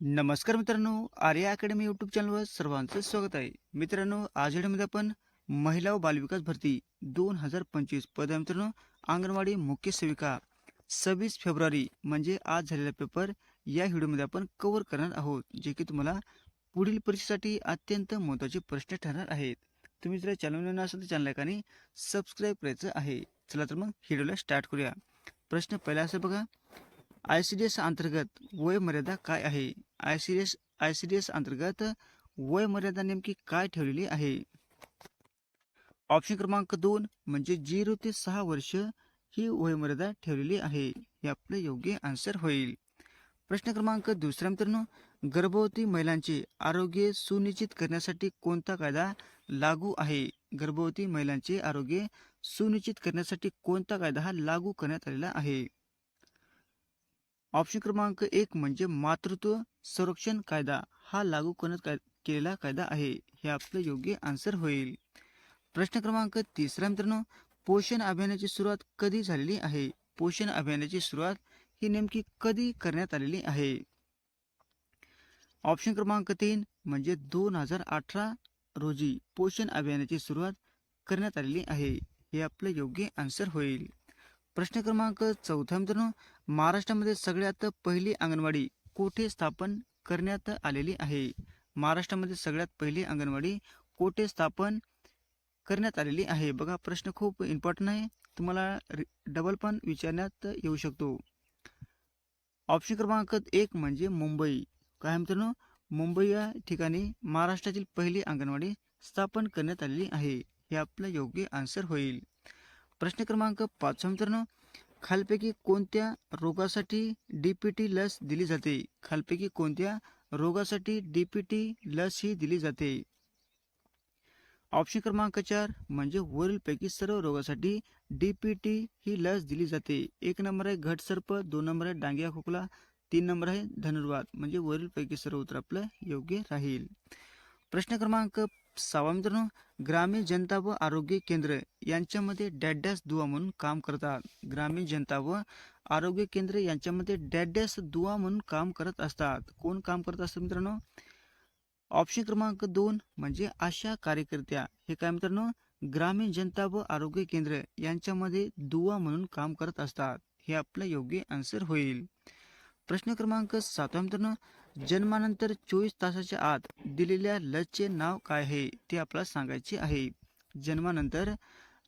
नमस्कार मित्रांनो Arya academy YouTube चॅनलवर सर्वांचं स्वागत आहे. मित्रांनो आज व्हिडिओमध्ये आपण महिला व बालविकास भरती दोन हजार पंचवीस पद मित्रांनो. अंगणवाडी मुख्य सेविका सव्वीस फेब्रुवारी म्हणजे आज झालेला पेपर या व्हिडिओमध्ये आपण कव्हर करणार आहोत जे की तुम्हाला पुढील परीक्षेसाठी अत्यंत महत्त्वाचे प्रश्न ठरणार आहेत. तुम्ही जर चॅनल असाल तर चॅनल आणि सबस्क्राईब करायचं आहे. चला तर मग व्हिडिओला स्टार्ट करूया. प्रश्न पहिला असं बघा आय सी डी एस अंतर्गत वय मर्यादा काय आहे? I C D S I C D S अंतर्गत वय मर्यादा नेमकी काय ठेवलेली आहे? ऑप्शन क्रमांक दोन म्हणजे झिरो ते सहा वर्ष ही वयमर्यादा ठेवलेली आहे. हे आपलं योग्य आन्सर होईल. प्रश्न क्रमांक दुसरा मित्रांनो गर्भवती महिलांचे आरोग्य सुनिश्चित करण्यासाठी कोणता कायदा लागू आहे? गर्भवती महिलांचे आरोग्य सुनिश्चित करण्यासाठी कोणता कायदा हा लागू करण्यात आलेला आहे? ऑप्शन क्रमांक एक म्हणजे मातृत्व संरक्षण कायदा. हा लागू करण्यात काय केलेला कायदा आहे. हे आपलं योग्य आन्सर होईल. प्रश्न क्रमांक तिसरा मित्रांनो पोषण अभियानाची सुरुवात कधी झालेली आहे? पोषण अभियानाची सुरुवात ही नेमकी कधी करण्यात आलेली आहे? ऑप्शन क्रमांक तीन म्हणजे दोन हजार अठरा रोजी पोषण अभियानाची सुरुवात करण्यात आलेली आहे. हे आपलं योग्य आन्सर होईल. प्रश्न क्रमांक चौथा मित्रांनो. महाराष्ट्रामध्ये सगळ्यात पहिली अंगणवाडी कोठे स्थापन करण्यात आलेली आहे? महाराष्ट्रामध्ये सगळ्यात पहिली अंगणवाडी कोठे स्थापन करण्यात आलेली आहे? बघा प्रश्न खूप इम्पॉर्टंट आहे. तुम्हाला डबल पण विचारण्यात येऊ शकतो. ऑप्शन क्रमांक एक म्हणजे मुंबई. काय मित्रांनो? मुंबई या ठिकाणी महाराष्ट्रातील पहिली अंगणवाडी स्थापन करण्यात आलेली आहे. हे आपलं योग्य आन्सर होईल. प्रश्न क्रमांक पाच मित्रांनो खालपैकी कोणत्या रोगासाठी डी पी टी लस दिली जाते? खालपैकी कोणत्या रोगासाठी डी पी टी लस ही दिली जाते? ऑप्शन क्रमांक चार म्हणजे वरीलपैकी सर्व रोगासाठी डी पी टी ही लस दिली जाते. एक नंबर आहे घटसर्प दोन नंबर आहे डांगिया खोकला तीन नंबर आहे धनुर्वाद म्हणजे वरीलपैकी सर्व उत्तर आपलं योग्य राहील. प्रश्न क्रमांक सहावा मित्रांनो ग्रामीण जनता व आरोग्य केंद्र यांच्यामध्ये डॅडॅस दुवा म्हणून काम करतात ग्रामीण जनता व आरोग्य केंद्र यांच्यामध्ये डॅडॅस दुवा म्हणून काम करत असतात. कोण काम करत असतात मित्रांनो? ऑप्शन क्रमांक दोन म्हणजे आशा कार्यकर्त्या. हे काय मित्रांनो? ग्रामीण जनता व आरोग्य केंद्र यांच्यामध्ये दुवा म्हणून काम करत असतात. हे आपलं योग्य आन्सर होईल. प्रश्न क्रमांक सातवा मित्रांनो. जन्मानंतर चोवीस तासाच्या आत दिलेल्या लसचे नाव काय आहे ते आपल्याला सांगायचे आहे. जन्मानंतर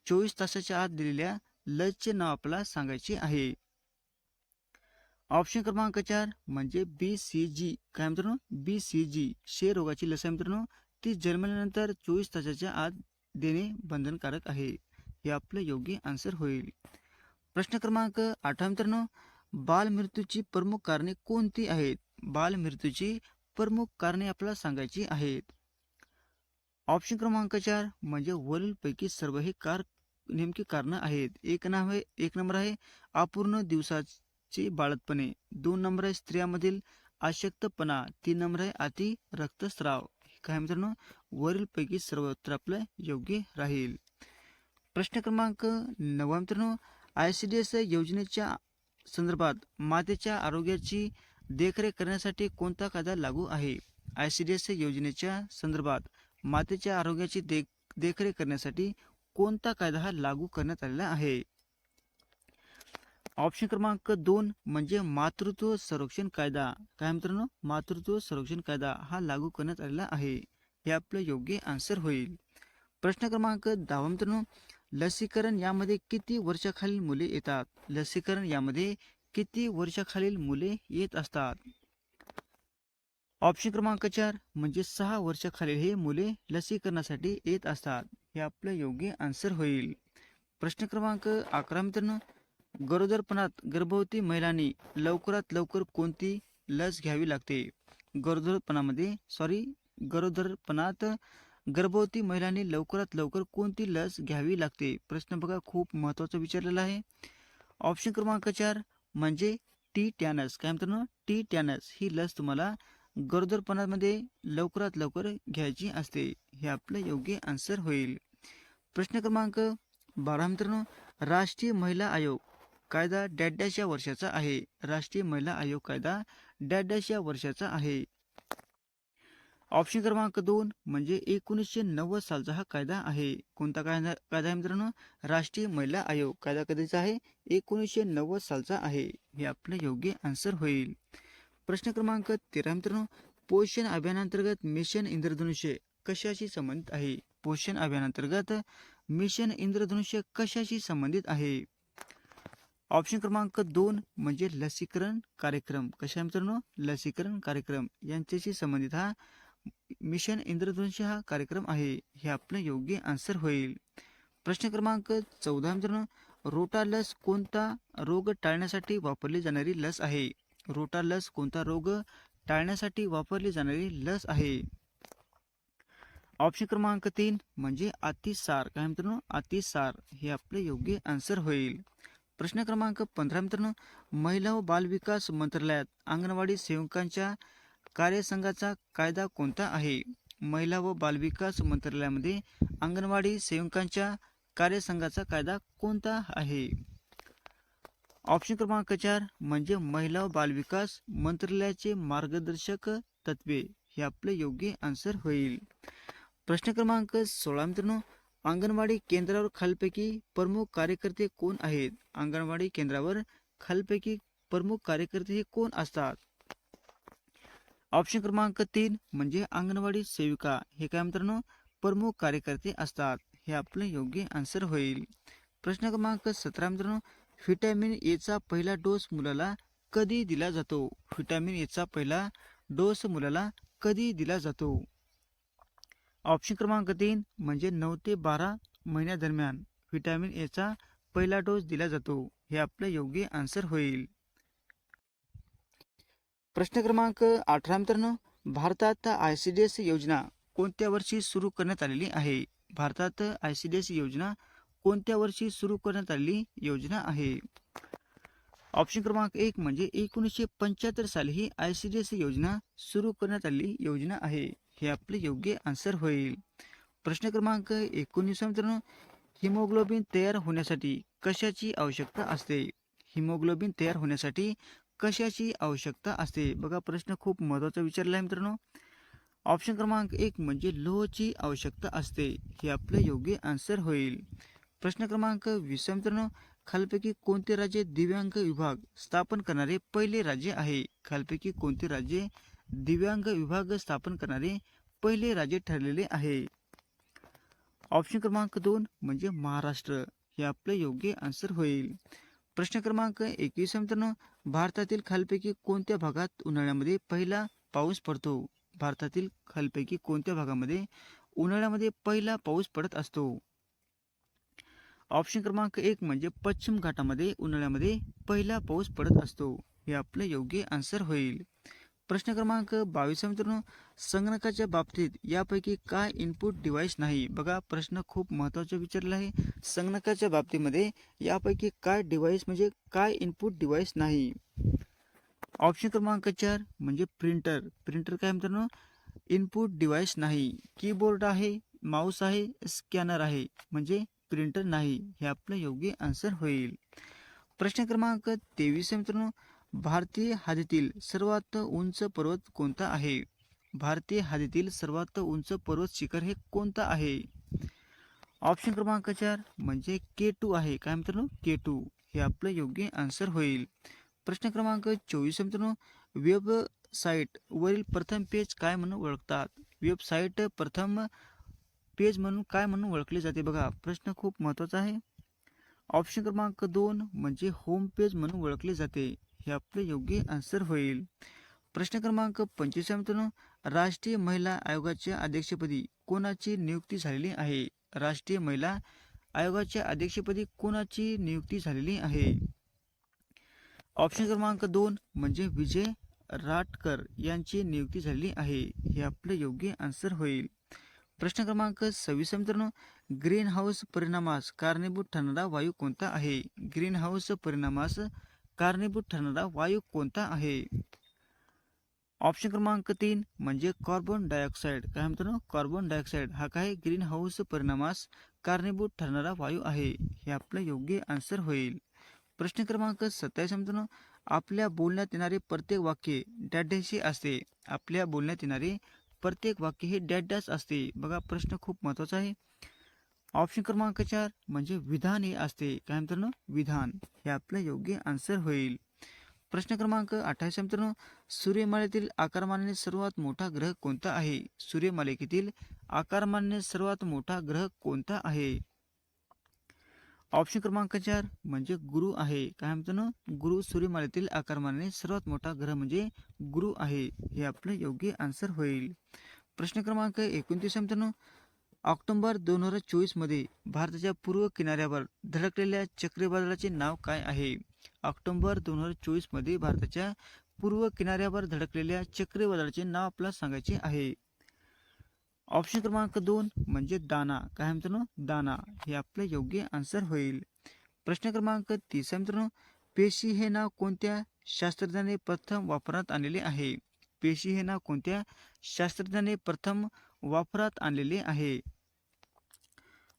चोवीस तासाच्या आत दिलेल्या लसचे नाव आपल्याला सांगायचे आहे. ऑप्शन क्रमांक चार म्हणजे बी सी जी काय मित्रांनो? बी सी जी क्षय रोगाची लस आहे मित्रांनो. ती जन्मल्यानंतर चोवीस तासाच्या आत देणे बंधनकारक आहे. हे आपलं योग्य आन्सर होईल. प्रश्न क्रमांक आठवा मित्रांनो. बालमृत्यूची प्रमुख कारणे कोणती आहेत? बालमृत्यूची प्रमुख कारणे आपल्याला सांगायची आहेत. ऑप्शन क्रमांक चार म्हणजे वरीलपैकी सर्व हे कार नेमकी कारणं आहेत. एक नाव आहे एक नंबर आहे अपूर्ण दिवसाचे बाळतपणे. दोन नंबर आहे स्त्रियांमधील अशक्तपणा तीन नंबर आहे अति रक्तस्राव. काय मित्रांनो? वरीलपैकी सर्व उत्तर आपलं योग्य राहील. प्रश्न क्रमांक नवा मित्रांनो. आय सी डी एस योजनेच्या संदर्भात मातेच्या आरोग्याची देखरेख करण्यासाठी कोणता कायदा लागू आहे? आय सी डी एस योजनेच्या संदर्भात मातेच्या आरोग्याची देख देखरेख करण्यासाठी कोणता कायदा हा लागू करण्यात आलेला आहे? ऑप्शन क्रमांक दोन म्हणजे मातृत्व संरक्षण कायदा. काय मित्रांनो? मातृत्व संरक्षण कायदा हा लागू करण्यात आलेला आहे. हे आपलं योग्य आन्सर होईल. प्रश्न क्रमांक दहा मित्रांनो लसीकरण यामध्ये किती वर्षाखालील मुले येतात? लसीकरण यामध्ये किती वर्षाखालील मुले येत असतात? ऑप्शन क्रमांक चार म्हणजे सहा वर्षाखालील हे मुले लसीकरणासाठी येत असतात. हे आपलं योग्य आन्सर होईल. प्रश्न क्रमांक अकरा मित्रांनो. गरोदरपणात गर्भवती महिलांनी लवकरात लवकर कोणती लस घ्यावी लागते? गरोदरपणामध्ये सॉरी गरोदरपणात गर्भवती महिलांनी लवकरात लवकर कोणती लस घ्यावी लागते? प्रश्न बघा खूप महत्त्वाचा विचारलेला आहे. ऑप्शन क्रमांक चार म्हणजे टी टॅनस. काय मित्रांनो टी टॅनस. ही लस तुम्हाला गरोदरपणामध्ये लवकरात लवकर घ्यायची असते. हे आपलं योग्य आन्सर होईल. प्रश्न क्रमांक बारा. मित्रांनो राष्ट्रीय महिला आयोग. कायदा डॅडॅश या वर्षाचा आहे. राष्ट्रीय महिला आयोग कायदा डॅडॅश या वर्षाचा आहे. ऑप्शन क्रमांक दोन म्हणजे एकोणीसशे नव्वद सालचा हा कायदा आहे. कोणता कायदा कायदा आहे मित्रांनो? राष्ट्रीय महिला आयोग. कायदा कधीचा आहे? एकोणीसशे नव्वद सालचा आहे. हे आपलं योग्य आन्सर होईल. प्रश्न क्रमांक तेरा मित्रांनो. पोषण अभियानांतर्गत मिशन इंद्रधनुष्य कशाशी संबंधित आहे? पोषण अभियानांतर्गत मिशन इंद्रधनुष्य कशाशी संबंधित आहे? ऑप्शन क्रमांक दोन म्हणजे लसीकरण कार्यक्रम. कशा मित्रांनो? लसीकरण कार्यक्रम. यांच्याशी संबंधित हा मिशन इंद्रधनुष्य हा कार्यक्रम आहे हे आपलं योग्य आन्सर होईल. प्रश्न क्रमांक चौदा मित्रांनो रोटा लस कोणता रोग टाळण्यासाठी वापरली जाणारी लस आहे? रोटा लस कोणता रोग टाळण्यासाठी वापरली जाणारी लस आहे? ऑप्शन क्रमांक तीन म्हणजे अतिसार. काय मित्रांनो? अतिसार. हे आपले योग्य आन्सर होईल. प्रश्न क्रमांक पंधरा मित्रांनो महिला व बालविकास मंत्रालयात अंगणवाडी सेवकांच्या कार्यसंघाचा कायदा कोणता आहे? महिला व बालविकास मंत्रालयामध्ये अंगणवाडी सेवकांच्या कार्यसंघाचा कायदा कोणता आहे? ऑप्शन क्रमांक चार म्हणजे महिला व बालविकास मंत्रालयाचे मार्गदर्शक तत्वे हे आपले योग्य आन्सर होईल. प्रश्न क्रमांक सोळा मित्रांनो अंगणवाडी केंद्रावर खालपैकी प्रमुख कार्यकर्ते कोण आहेत? अंगणवाडी केंद्रावर खालपैकी प्रमुख कार्यकर्ते हे कोण असतात? ऑप्शन क्रमांक तीन म्हणजे अंगणवाडी सेविका. हे काय मित्रांनो? प्रमुख कार्यकर्ते असतात. हे आपलं योग्य आन्सर होईल. प्रश्न क्रमांक सतरा मित्रांनो. व्हिटॅमिन एचा पहिला डोस मुलाला कधी दिला जातो? व्हिटॅमिन एचा पहिला डोस मुलाला कधी दिला जातो? ऑप्शन क्रमांक तीन म्हणजे नऊ ते बारा महिन्यादरम्यान व्हिटॅमिन एचा पहिला डोस दिला जातो. हे आपलं योग्य आन्सर होईल. प्रश्न क्रमांक अठरा मित्रांनो भारतात आय सी डी एस योजना कोणत्या वर्षी सुरू करण्यात आलेली आहे? भारतात आय सी डी एस योजना कोणत्या वर्षी सुरू करण्यात आलेली योजना आहे? ऑप्शन क्रमांक एक म्हणजे एकोणीसशे पंच्याहत्तर साली ही आय सी डी एस योजना सुरू करण्यात आलेली योजना आहे. हे आपले योग्य आन्सर होईल. प्रश्न क्रमांक एकोणीस मित्रांनो हिमोग्लोबिन तयार होण्यासाठी कशाची आवश्यकता असते? हिमोग्लोबिन तयार होण्यासाठी कशाची आवश्यकता असते? बघा प्रश्न खूप महत्त्वाचा विचारला आहे मित्रांनो. ऑप्शन क्रमांक एक म्हणजे लोहची आवश्यकता असते. हे आपलं योग्य आन्सर होईल. प्रश्न क्रमांक वीस मित्रांनो. खालपैकी कोणते राज्य दिव्यांग विभाग स्थापन करणारे पहिले राज्य आहे? खालपैकी कोणते राज्य दिव्यांग विभाग स्थापन करणारे पहिले राज्य ठरलेले आहे? ऑप्शन क्रमांक दोन म्हणजे महाराष्ट्र. हे आपलं योग्य आन्सर होईल. प्रश्न क्रमांक एकवीस मित्रांनो भारतातील खालपैकी कोणत्या भागात उन्हाळ्यामध्ये पहिला पाऊस पडतो? भारतातील खालपैकी कोणत्या भागामध्ये उन्हाळ्यामध्ये पहिला पाऊस पडत असतो? ऑप्शन क्रमांक एक म्हणजे पश्चिम घाटामध्ये उन्हाळ्यामध्ये पहिला पाऊस पडत असतो. हे आपलं योग्य आन्सर होईल. प्रश्न क्रमांक बावीस मित्रांनो संगणकाच्या बाबतीत यापैकी काय इनपुट डिव्हाइस नाही? बघा प्रश्न खूप महत्त्वाचा विचारला आहे. संगणकाच्या बाबतीमध्ये यापैकी काय डिव्हाइस म्हणजे काय इनपुट डिव्हाइस नाही? ऑप्शन क्रमांक चार म्हणजे प्रिंटर प्रिंटर काय मित्रांनो? इनपुट डिव्हाइस नाही. कीबोर्ड आहे माऊस आहे स्कॅनर आहे. म्हणजे प्रिंटर नाही. हे आपलं योग्य आन्सर होईल. प्रश्न क्रमांक तेवीस मित्रांनो भारतीय हद्दीतील सर्वात उंच पर्वत कोणता आहे? भारतीय हद्दीतील सर्वात उंच पर्वत शिखर हे कोणता आहे? ऑप्शन क्रमांक चार म्हणजे के टू आहे. काय मित्रांनो? K two. हे आपलं योग्य आन्सर होईल. प्रश्न क्रमांक चोवीस मित्रांनो. वेबसाईट वरील प्रथम पेज काय म्हणून ओळखतात? वेबसाईट प्रथम पेज म्हणून काय म्हणून ओळखले जाते बघा. प्रश्न खूप महत्त्वाचा आहे. ऑप्शन क्रमांक दोन म्हणजे होम पेज म्हणून ओळखले जाते. हे आपले योग्य आन्सर होईल. प्रश्न क्रमांक पंचवीस मित्रांनो. राष्ट्रीय महिला आयोगाच्या अध्यक्षपदी कोणाची नियुक्ती झालेली आहे? राष्ट्रीय महिला आयोगाच्या अध्यक्षपदी कोणाची नियुक्ती झालेली आहे? ऑप्शन क्रमांक दोन म्हणजे विजय राटकर यांची नियुक्ती झालेली आहे. हे आपलं योग्य आन्सर होईल. प्रश्न क्रमांक सव्वीस मित्रांनो. ग्रीन हाऊस परिणामास कारणीभूत ठरणारा वायू कोणता आहे? ग्रीन हाऊस परिणामास कारणीभूत ठरणारा वायू कोणता आहे? ऑप्शन क्रमांक तीन म्हणजे कार्बन डायऑक्साईड काय मित्रांनो कार्बन डायऑक्साईड हा काय? ग्रीन हाऊस परिणामास कारणीभूत ठरणारा वायू आहे. हे आपलं योग्य आन्सर होईल. प्रश्न क्रमांक सत्तावीस मित्रांनो आपल्या बोलण्यात येणारे प्रत्येक वाक्य डॅड्याशी असते. आपल्या बोलण्यात येणारे प्रत्येक वाक्य हे डॅडॅस असते. बघा प्रश्न खूप महत्त्वाचा आहे. ऑप्शन क्रमांक चार म्हणजे विधान हे असते. काय मित्रांनो? विधान. हे आपलं योग्य आन्सर होईल. प्रश्न क्रमांक अठ्ठावीस मित्रांनो. सूर्यमालेतील आकारमानाने सर्वात मोठा ग्रह कोणता आहे? सूर्यमालिकेतील आकारमानाने सर्वात मोठा ग्रह कोणता आहे? ऑप्शन क्रमांक चार म्हणजे गुरु आहे. काय मित्रांनो? गुरु सूर्यमालेतील आकारमानाने सर्वात मोठा ग्रह म्हणजे गुरु आहे. हे आपलं योग्य आन्सर होईल. प्रश्न क्रमांक एकोणतीस मित्रांनो. ऑक्टोंबर दोन हजार चोवीसमध्ये भारताच्या पूर्व किनाऱ्यावर धडकलेल्या चक्रीवादळाचे नाव काय आहे? ऑक्टोंबर दोन हजार चोवीसमध्ये भारताच्या पूर्व किनाऱ्यावर धडकलेल्या चक्रीवादळाचे नाव आपल्याला सांगायचे आहे. ऑप्शन क्रमांक दोन म्हणजे दाना. काय मित्रांनो? दाना. हे आपलं योग्य आन्सर होईल. प्रश्न क्रमांक तीस मित्रांनो. पेशी हे नाव कोणत्या शास्त्रज्ञाने प्रथम वापरात आलेले आहे? पेशी हे नाव कोणत्या शास्त्रज्ञाने प्रथम वापरात आणलेले आहे?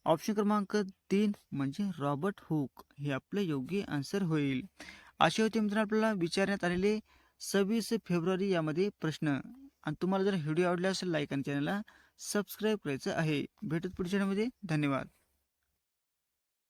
ऑप्शन क्रमांक तीन म्हणजे रॉबर्ट हुक हे आपलं योग्य आन्सर होईल. असे होते मित्रांनो आपल्याला विचारण्यात आलेले सव्वीस फेब्रुवारी यामध्ये प्रश्न. आणि तुम्हाला जर व्हिडिओ आवडला असेल लाईक आणि चॅनलला सबस्क्राईब करायचं आहे. भेटत पुढच्या धन्यवाद.